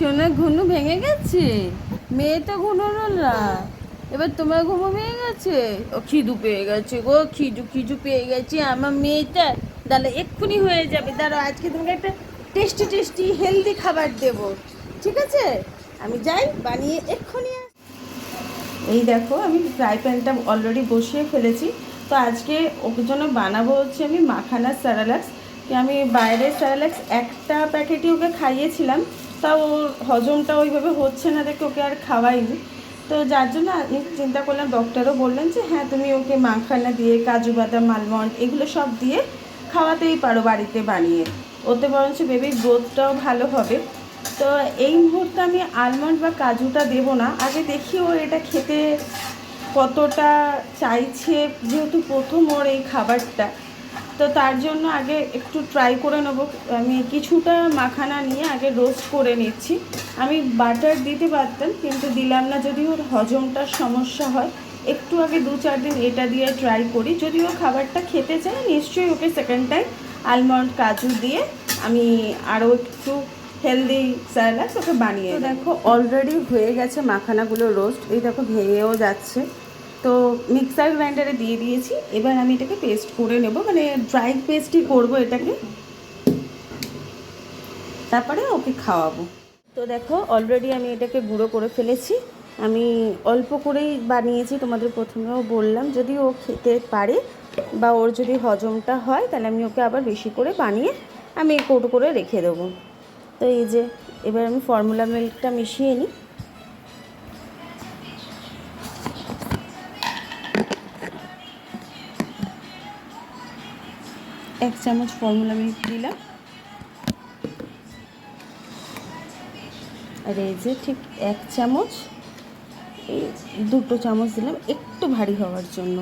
সোনা ঘুনু ভেঙে গেছে। মেয়ে তো ঘুনোলো না। এবার তোমার ঘুমো ভেঙে গেছে? ও খিদু পেয়ে গেছে গো, খিদু খিদু পেয়ে গেছে। আমার মেয়েটা তাহলে এক্ষুনি হয়ে যাবে। দাঁড়াও, আজকে তোমাকে একটা টেস্টি টেস্টি হেলদি খাবার দেব। ঠিক আছে? আমি যাই, বানিয়ে এক্ষুনি এই দেখো, আমি ফ্রাই প্যানটা অলরেডি বসিয়ে ফেলেছি। তো আজকে ওর জন্য বানাবো হচ্ছে আমি মাখানা স্যারালাক্স। আমি বাইরের স্যারালাক্স একটা প্যাকেটই ওকে খাইয়েছিলাম। তাও হজমটা ওইভাবে হচ্ছে না দেখে ওকে আর খাওয়াইনি। তো যার জন্য আমি চিন্তা করলাম ডক্টরও বললেন যে হ্যাঁ তুমি ওকে মাখানা দিয়ে, কাজু বাদাম আলমন্ড এগুলো সব দিয়ে খাওয়াতেই পারো বাড়িতে বানিয়ে। ওতে বরঞ্চ বেবির গ্রোথটাও ভালো হবে। তো এই মুহূর্তে আমি আলমন্ড বা কাজুটা দেবো না। আগে দেখি ও এটা খেতে কতটা চাইছে, যেহেতু প্রথম ওর এই খাবারটা। তো তার জন্য আগে একটু ট্রাই করে নেব। আমি কিছুটা মাখানা নিয়ে আগে রোস্ট করে নিচ্ছি। আমি বাটার দিতে পারতাম কিন্তু দিলাম না যদি ওর হজমটার সমস্যা হয়। একটু আগে দু চার দিন এটা দিয়ে ট্রাই করি। যদি ও খাবারটা খেতে চায় নিশ্চয়ই ওকে সেকেন্ড টাইম আলমন্ড কাজু দিয়ে আমি আরও একটু হেলদি স্যালাড ওকে বানিয়ে দেখো অলরেডি হয়ে গেছে মাখানাগুলো রোস্ট এই দেখো ভেঙেও যাচ্ছে। তো মিক্সার গ্রাইন্ডারে দিয়ে দিয়েছি। এবার আমি এটাকে পেস্ট করে নেব। মানে ড্রাই পেস্টই করব এটাকে। তারপরে ওকে খাওয়াবো। তো দেখো অলরেডি আমি এটাকে গুঁড়ো করে ফেলেছি। আমি অল্প করেই বানিয়েছি, তোমাদের প্রথমেও বললাম। যদি ও খেতে পারে বা ওর যদি হজমটা হয়, তাহলে আমি ওকে আবার বেশি করে বানিয়ে আমি কৌটো করে রেখে দেবো। তো এই যে, এবার আমি ফর্মুলা মিল্কটা মিশিয়ে নিই। এক চামচ ফর্মুলা মিল্ক দিলাম। আর এই যে ঠিক এক চামচ, এই দুটো চামচ দিলাম একটু ভারী হওয়ার জন্য।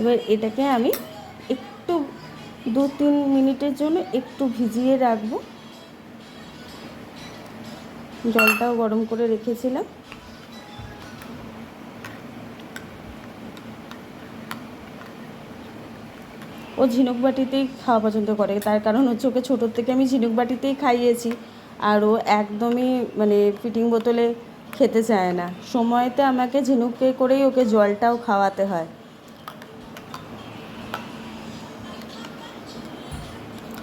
এবার এটাকে আমি একটু দু তিন মিনিটের জন্য একটু ভিজিয়ে রাখব। জলটাও গরম করে রেখেছিলাম। ও ঝিনুক বাটিতেই খাওয়া পছন্দ করে। তার কারণ হচ্ছে ওকে ছোটোর থেকে আমি ঝিনুক বাটিতেই খাইয়েছি আর ও একদমই মানে ফিটিং বোতলে খেতে চায় না। সময়তে আমাকে ঝিনুকে করেই ওকে জলটাও খাওয়াতে হয়।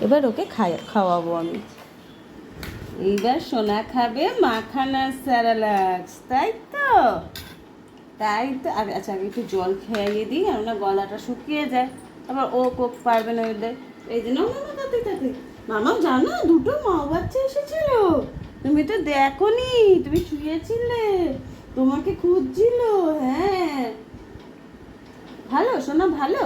এবার ওকে খাই, খাওয়াবো আমি। এইবার সোনা খাবে মাখানা স্যারালাক্স, তাই তো? তাই তো। আচ্ছা আমি একটু জল খাইয়ে দিই আর গলাটা শুকিয়ে যায়। আবার ও কোক পারবে না ওদের। এই জন্য তাতে তাতে। মামা, জানো, দুটো মা বাচ্চা এসেছিল। তুমি তো দেখো নি তুমি শুয়েছিলে, তোমাকে খুঁজছিল হ্যাঁ। ভালো শোনা ভালো।